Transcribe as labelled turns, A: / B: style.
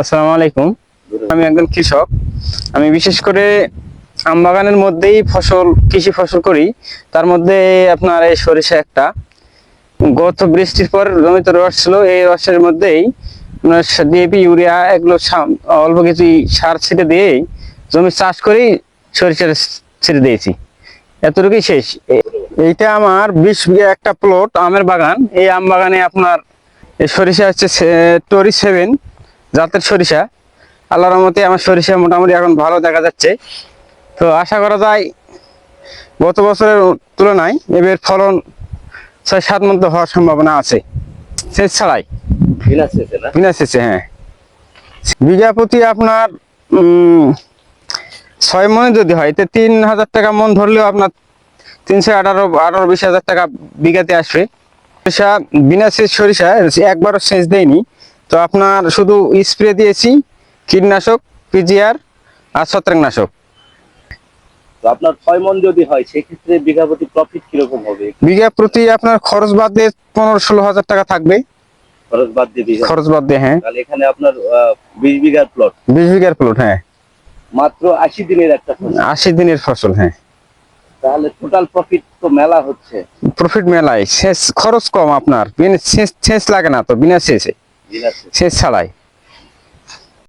A: আসসালামু আলাইকুম। আমি একজন কৃষক। আমি বিশেষ করে আম বাগানের মধ্যেই ফসল, কৃষি ফসল করি। তার মধ্যে আপনার এই সরিষা একটা। গত বৃষ্টির পর জমিতে রস ছিল। এই রসের মধ্যেই ডিএপি ইউরিয়া এগুলো অল্প কিছু সার ছিটে দিয়ে জমি চাষ করেই সরিষা ছিটে দিয়েছি। এতটুকুই শেষ। এইটা আমার বিশ একটা প্লট আমের বাগান। এই আম বাগানে আপনার সরিষা হচ্ছে টরি সেভেন জাতের সরিষা। আল্লাহর রহমতে আমার সরিষা মোটামুটি এখন ভালো দেখা যাচ্ছে। তো আশা করা যায় গত বছরের তুলনায় এবার ফলন ছয় সাত মধ্যে হওয়ার সম্ভাবনা আছে। সেচ ছাড়াই।
B: বিনা সেচে
A: হ্যাঁ। বিঘা প্রতি আপনার ছয় মনে যদি হয় তো তিন হাজার টাকা মন ধরলেও আপনার তিনশো আঠারো আঠারো বিশ হাজার টাকা বিঘাতে আসবে। সরিষা বিনা সেচ সরিষা একবারও সেচ দেয়নি। তো আপনার শুধু স্প্রে দিয়েছি কীটনাশক পিজিআর আর ছত্রাকনাশক।
B: তো আপনার ছয় মন যদি হয় সেক্ষেত্রে বিঘা প্রতি প্রফিট কীরকম হবে?
A: বিঘা প্রতি আপনার খরচ বাদ দিয়ে পনেরো ষোলো হাজার টাকা থাকবে।
B: খরচ বাদ দিয়ে বিঘা?
A: খরচ বাদ দিয়ে হ্যাঁ।
B: তাহলে এখানে আপনার বিশ বিঘার প্লট
A: বিশ বিঘার প্লট হ্যাঁ।
B: মাত্র আশি দিনের একটা ফসল।
A: আশি দিনের ফসল হ্যাঁ।
B: তাহলে টোটাল প্রফিট তো মেলা হচ্ছে।
A: প্রফিট মেলায়। খরচ কম আপনার। সেচ লাগে না তো
B: বিনা সেচ।
A: সেচ ছাড়াই।